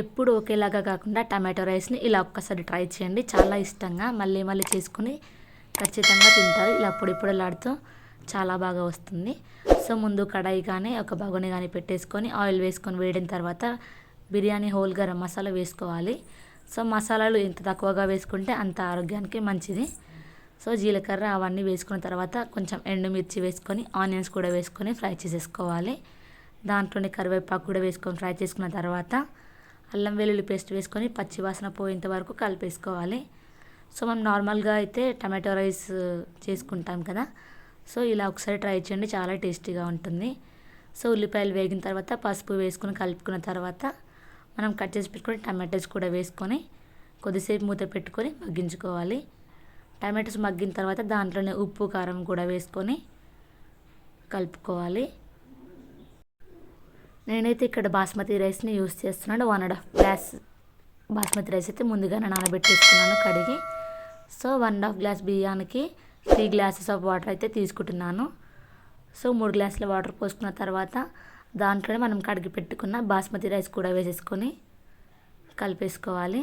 ఎప్పుడు ఒకేలాగా కాకుండా టమాటో రైస్ని ఇలా ఒక్కసారి ట్రై చేయండి. చాలా ఇష్టంగా మళ్ళీ మళ్ళీ చేసుకుని ఖచ్చితంగా తింటారు. ఇలా పొడి పొడిలాడుతూ చాలా బాగా వస్తుంది. సో ముందు కడాయి కానీ ఒక బగోని కానీ పెట్టేసుకొని ఆయిల్ వేసుకొని వేడిన తర్వాత బిర్యానీ హోల్ గరం మసాలా వేసుకోవాలి. సో మసాలాలు ఎంత తక్కువగా వేసుకుంటే అంత ఆరోగ్యానికి మంచిది. సో జీలకర్ర అవన్నీ వేసుకున్న తర్వాత కొంచెం ఎండుమిర్చి వేసుకొని ఆనియన్స్ కూడా వేసుకొని ఫ్రై చేసేసుకోవాలి. దాంట్లోనే కరివేపాకు కూడా వేసుకొని ఫ్రై చేసుకున్న తర్వాత అల్లం వెల్లుల్లి పేస్ట్ వేసుకొని పచ్చివాసన పోయేంత వరకు కలిపేసుకోవాలి. సో మనం నార్మల్గా అయితే టమాటో రైస్ చేసుకుంటాం కదా. సో ఇలా ఒకసారి ట్రై చేయండి చాలా టేస్టీగా ఉంటుంది. సో ఉల్లిపాయలు వేగిన తర్వాత పసుపు వేసుకొని కలుపుకున్న తర్వాత మనం కట్ చేసి పెట్టుకొని టమాటోస్ కూడా వేసుకొని కొద్దిసేపు మూత పెట్టుకొని మగ్గించుకోవాలి. టమాటోస్ మగ్గిన తర్వాత దాంట్లోనే ఉప్పు కారం కూడా వేసుకొని కలుపుకోవాలి. నేనైతే ఇక్కడ బాస్మతి రైస్ని యూస్ చేస్తున్నాను. One and half glass basmati rice అయితే ముందుగానే నానబెట్టేసుకున్నాను కడిగి. So one and half glass బియ్యానికి త్రీ గ్లాసెస్ ఆఫ్ వాటర్ అయితే తీసుకుంటున్నాను. సో మూడు గ్లాసుల వాటర్ పోసుకున్న తర్వాత దాంట్లోనే మనం కడిగి పెట్టుకున్న బాస్మతి రైస్ కూడా వేసేసుకొని కలిపేసుకోవాలి.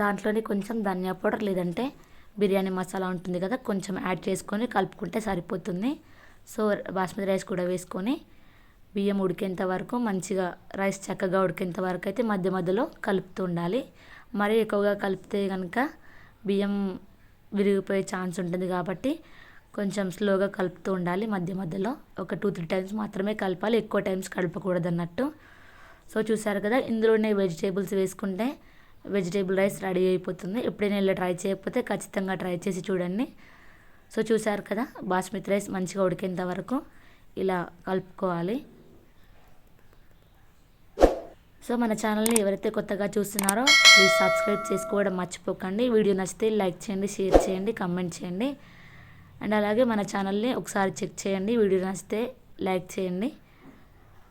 దాంట్లోనే కొంచెం ధనియా పౌడర్ లేదంటే బిర్యానీ మసాలా ఉంటుంది కదా కొంచెం యాడ్ చేసుకొని కలుపుకుంటే సరిపోతుంది. సో బాస్మతి రైస్ కూడా వేసుకొని బియ్యం ఉడికేంత వరకు మంచిగా రైస్ చక్కగా ఉడికేంత వరకు అయితే మధ్య మధ్యలో కలుపుతూ ఉండాలి. మరీ ఎక్కువగా కలిపితే కనుక బియ్యం విరిగిపోయే ఛాన్స్ ఉంటుంది కాబట్టి కొంచెం స్లోగా కలుపుతూ ఉండాలి మధ్య మధ్యలో. ఒక టూ త్రీ టైమ్స్ మాత్రమే కలపాలి. ఎక్కువ టైమ్స్ కలపకూడదు అన్నట్టు. సో చూసారు కదా ఇందులోనే వెజిటేబుల్స్ వేసుకుంటే వెజిటేబుల్ రైస్ రెడీ అయిపోతుంది. ఎప్పుడైనా ఇలా ట్రై చేయకపోతే ఖచ్చితంగా ట్రై చేసి చూడండి. సో చూసారు కదా బాస్మతి రైస్ మంచిగా ఉడికేంత వరకు ఇలా కలుపుకోవాలి. సో మన ఛానల్ని ఎవరైతే కొత్తగా చూస్తున్నారో ప్లీజ్ సబ్స్క్రైబ్ చేసుకోవడం మర్చిపోకండి. వీడియో నచ్చితే లైక్ చేయండి షేర్ చేయండి కమెంట్ చేయండి. అండ్ అలాగే మన ఛానల్ని ఒకసారి చెక్ చేయండి. వీడియో నచ్చితే లైక్ చేయండి.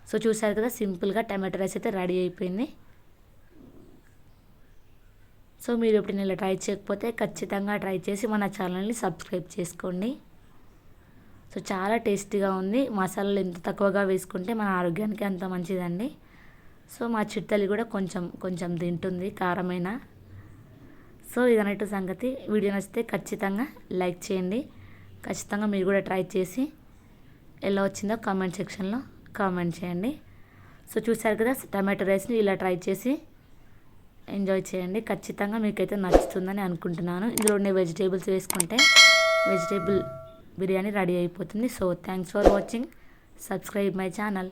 సో చూసారు కదా సింపుల్గా టమాటో రైస్ అయితే రెడీ అయిపోయింది. సో మీరు ఇప్పుడు ఇలా ట్రై చేయకపోతే ఖచ్చితంగా ట్రై చేసి మన ఛానల్ని సబ్స్క్రైబ్ చేసుకోండి. సో చాలా టేస్టీగా ఉంది. మసాలాలు ఎంత తక్కువగా వేసుకుంటే మన ఆరోగ్యానికి అంత మంచిదండి. సో మా చిట్టలి కూడా కొంచెం కొంచెం తింటుంది కారమైన. సో ఇదన్నట్టు సంగతి. వీడియో నచ్చితే ఖచ్చితంగా లైక్ చేయండి. ఖచ్చితంగా మీరు కూడా ట్రై చేసి ఎలా వచ్చిందో కామెంట్ సెక్షన్లో కామెంట్ చేయండి. సో చూసారు కదా టమాటో రైస్ని ఇలా ట్రై చేసి ఎంజాయ్ చేయండి. ఖచ్చితంగా మీకైతే నచ్చుతుందని అనుకుంటున్నాను. ఇందులో ఉండే వెజిటేబుల్స్ వేసుకుంటే వెజిటేబుల్ బిర్యానీ రెడీ అయిపోతుంది. So thanks for watching subscribe my channel